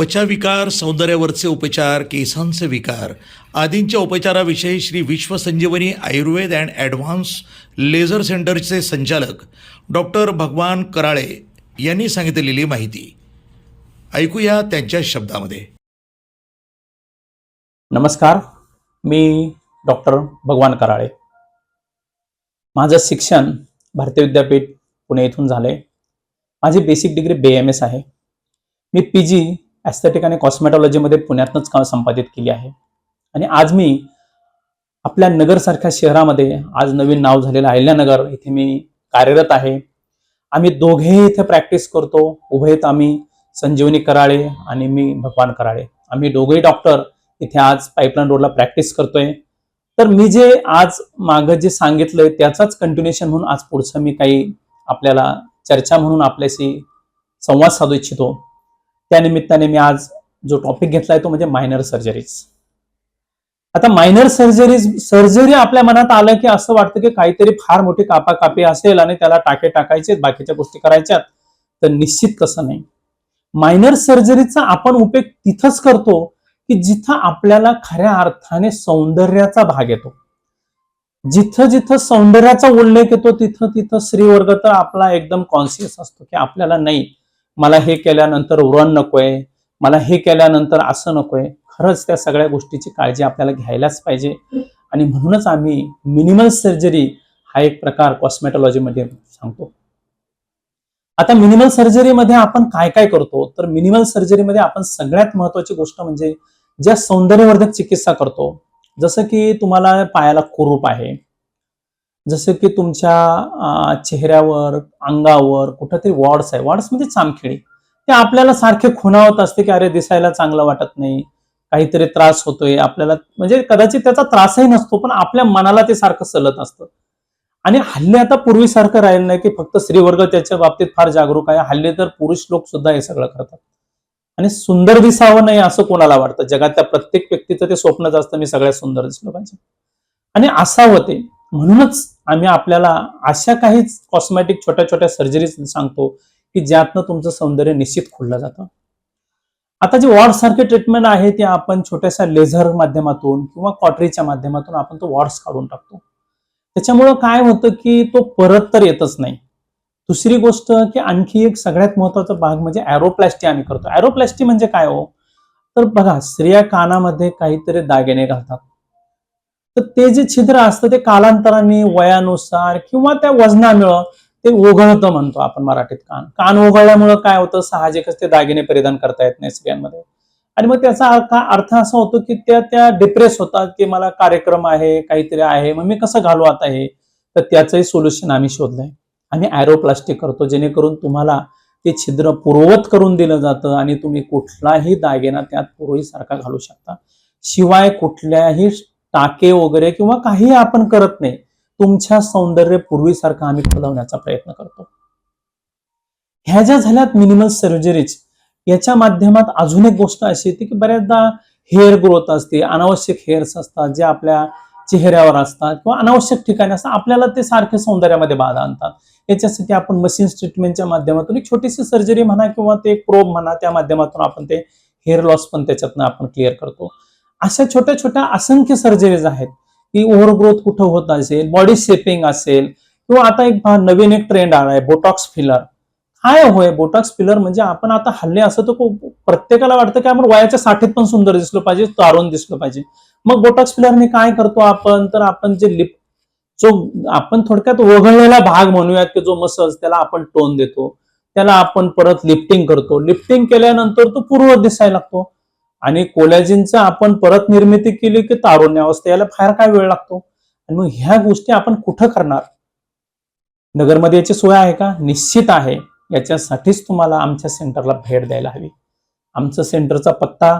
त्वचाविकार सौंदर्यावरचे उपचार केसांचे विकार आदींच्या उपचाराविषयी Shri Vishwasanjeevani Ayurved and advance laser सेंटरचे संचालक डॉक्टर भगवान कराळे यांनी सांगितलेली माहिती. ऐकूया त्यांच्या शब्दामध्ये. नमस्कार मी डॉक्टर भगवान कराळे. माझं शिक्षण भारतीय विद्यापीठ पुणे येथून झालंय. माझी basic degree B M S आहे. मी पी जी ॲस्थेटिक आणि कॉस्मेटॉलॉजीमध्ये पुण्यातनंच का संपादित केली आहे. आणि आज मी आपल्या नगरसारख्या शहरामध्ये आज नवीन नाव झालेलं अहिल्यानगर इथे मी कार्यरत आहे. आम्ही दोघेही इथे प्रॅक्टिस करतो. उभयत आम्ही संजीवनी कराळे आणि मी भगवान कराळे. आम्ही दोघेही डॉक्टर इथे आज पाईपलाईन रोडला प्रॅक्टिस करतोय. तर मी जे आज मागं जे सांगितलंय त्याचाच कंटिन्युएशन म्हणून आज पुढचं मी काही आपल्याला चर्चा म्हणून आपल्याशी संवाद साधू इच्छितो. त्यानिमित्ताने मी आज जो टॉपिक घेतलाय तो म्हणजे मायनर सर्जरीज आता मायनर सर्जरीज सर्जरी आपल्या मनात आलं की असं वाटतं की काहीतरी फार मोठी कापाकापी असेल आणि त्याला टाके टाकायचे बाकीच्या गोष्टी करायच्यात तर निश्चित तसं नाही. मायनर सर्जरीचा आपण उपयोग तिथंच करतो की जिथं आपल्याला खऱ्या अर्थाने सौंदर्याचा भाग येतो. जिथं जिथं सौंदर्याचा उल्लेख येतो तिथं तिथं स्त्रीवर्ग तर आपला एकदम कॉन्शियस असतो की आपल्याला नाही. मला हे केल्यानंतर व्रण नकोय मला हे केल्यानंतर असं नकोय खरंच त्या सगळ्या गोष्टीची काळजी आपल्याला घ्यायलाच पाहिजे. आणि म्हणूनच आम्ही मिनिमल सर्जरी हा एक प्रकार कॉस्मेटॉलॉजीमध्ये सांगतो. आता मिनिमल सर्जरीमध्ये आपण काय काय करतो? तर मिनिमल सर्जरीमध्ये आपण सगळ्यात महत्वाची गोष्ट म्हणजे ज्या सौंदर्यवर्धक चिकित्सा करतो जसं की तुम्हाला पायाला कुरूप आहे जसं की तुमच्या चेहऱ्यावर अंगावर कुठंतरी वॉर्ड्स आहे. वॉर्ड्स म्हणजे चामखिळी ते आपल्याला सारखे खुणावत असते की अरे दिसायला चांगलं वाटत नाही. काहीतरी त्रास होतोय. आपल्याला म्हणजे कदाचित त्याचा त्रासही नसतो पण आपल्या मनाला ते सारखं सलत असतं. आणि हल्ली आता पूर्वीसारखं राहिलं नाही की फक्त स्त्रीवर्ग त्याच्या बाबतीत फार जागरूक आहे. हल्ली तर पुरुष लोक सुद्धा हे सगळं करतात. आणि सुंदर दिसावं नाही असं कोणाला वाटतं? जगातल्या प्रत्येक व्यक्तीचं ते स्वप्नच असतं मी सगळ्यात सुंदर दिसलं पाहिजे. आणि असावं ते म्हणूनच आम्ही आपल्याला अशा काही कॉस्मॅटिक छोट्या छोट्या सर्जरीज सांगतो की ज्यातनं तुमचं सौंदर्य निश्चित खुललं जातं. आता जे वॉर्ड सारखे ट्रीटमेंट आहे ते आपण छोट्याशा लेझर माध्यमातून किंवा कॉटरीच्या माध्यमातून आपण तो वॉर्ड्स काढून टाकतो. त्याच्यामुळं काय होतं की तो परत तर येतच नाही. दुसरी गोष्ट की आणखी एक सगळ्यात महत्त्वाचा भाग म्हणजे ॲरोप्लॅस्टी आम्ही करतो. ॲरोप्लॅस्टी म्हणजे काय हो? तर बघा स्त्रिया कानामध्ये काहीतरी दागिने घालतात. तर ते जे छिद्र असतं ते कालांतराने वयानुसार किंवा त्या वजनामुळं ते ओघळतं म्हणतो आपण मराठीत कान. कान ओघळल्यामुळं काय होतं? साहजिकच ते दागिने परिधान करता येत नाही स्त्रियांमध्ये आणि मग त्याचा अर्थ अर्थ असा होतो की त्या त्या डिप्रेस होतात की मला कार्यक्रम आहे काहीतरी आहे मग मी कसं घालू आता हे? तर त्याचंही सोल्युशन आम्ही शोधलंय. आम्ही अॅरोप्लास्टिक करतो जेणेकरून तुम्हाला ते छिद्र पूर्ववत करून दिलं जातं आणि तुम्ही कुठलाही दागिना त्यात पूर्वीसारखा घालू शकता. शिवाय कुठल्याही टाके वगैरे किंवा काही आपण करत नाही तुमच्या सौंदर्य पूर्वीसारखं आम्ही खुलवण्याचा प्रयत्न करतो. ह्या ज्या झाल्यात मिनिमल सर्जरीज याच्या माध्यमात अजून एक गोष्ट अशी येते की बऱ्याचदा हेअर ग्रोथ असते अनावश्यक हेअर्स असतात जे आपल्या चेहऱ्यावर असतात किंवा अनावश्यक ठिकाणी असतात आपल्याला ते सारखे सौंदर्यामध्ये बाधा आणतात. याच्यासाठी आपण मशीन्स ट्रीटमेंटच्या माध्यमातून एक छोटीशी सर्जरी म्हणा किंवा ते प्रोब म्हणा त्या माध्यमातून आपण ते हेअर लॉस पण त्याच्यातनं आपण क्लिअर करतो. अशा छोट्या छोट्या असंख्य सर्जरीज आहेत की ओव्हरग्रोथ कुठं होत असेल बॉडी शेपिंग असेल किंवा आता एक नवीन एक ट्रेंड आला आहे बोटॉक्स फिलर काय होय? बोटॉक्स फिलर म्हणजे आपण आता हल्ले असं तर प्रत्येकाला वाटतं की आपण वयाच्या साठीत पण सुंदर दिसलो पाहिजे तारून दिसलो पाहिजे. मग बोटॉक्स फिलरने काय करतो आपण? तर आपण जे लिप जो आपण थोडक्यात वगळलेला भाग म्हणूयात की जो मसल्स त्याला आपण टोन देतो. त्याला आपण परत लिफ्टिंग करतो. लिफ्टिंग केल्यानंतर तो पूर्व दिसायला लागतो. आणि कोलॅजिनचं आपण परत निर्मिती केली की तारुण्यावस्था याला फार काय वेळ लागतो? आणि मग ह्या गोष्टी आपण कुठं करणार? नगरमध्ये याची सोय आहे का? निश्चित आहे. याच्यासाठीच तुम्हाला आमच्या सेंटरला भेट द्यायला हवी. आमचं सेंटरचा पत्ता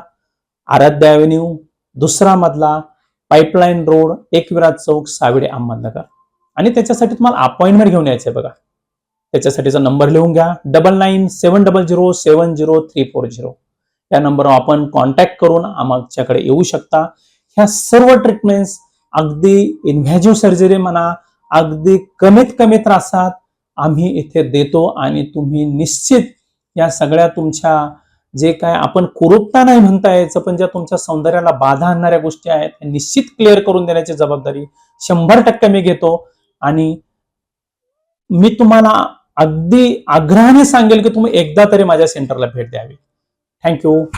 आराध्य अव्हेन्यू दुसरा मधला पाईपलाईन रोड एकविराज चौक साविडे अहमदनगर. आणि त्याच्यासाठी तुम्हाला अपॉइंटमेंट घेऊन यायचंय बघा. त्याच्यासाठीचा नंबर लिहून घ्या. Double nine seven double zero seven zero three four zero. या नंबरवर आपण कॉन्टॅक्ट करून आमच्याकडे येऊ शकता. ह्या सर्व ट्रीटमेंट्स अगदी इन्व्हॅजिव्ह सर्जरी म्हणा अगदी कमीत कमी त्रासात आम्ही इथे देतो आणि तुम्ही निश्चित या सगळ्या तुमच्या जे काय आपण कुरूपता नाही म्हणता यायचं पण ज्या तुमच्या सौंदर्याला बाधा आणणाऱ्या गोष्टी आहेत त्या निश्चित क्लिअर करून देण्याची जबाबदारी शंभर टक्के मी घेतो. आणि मी तुम्हाला अगदी आग्रहाने सांगेल की तुम्ही एकदा तरी माझ्या सेंटरला भेट द्यावी. Thank you.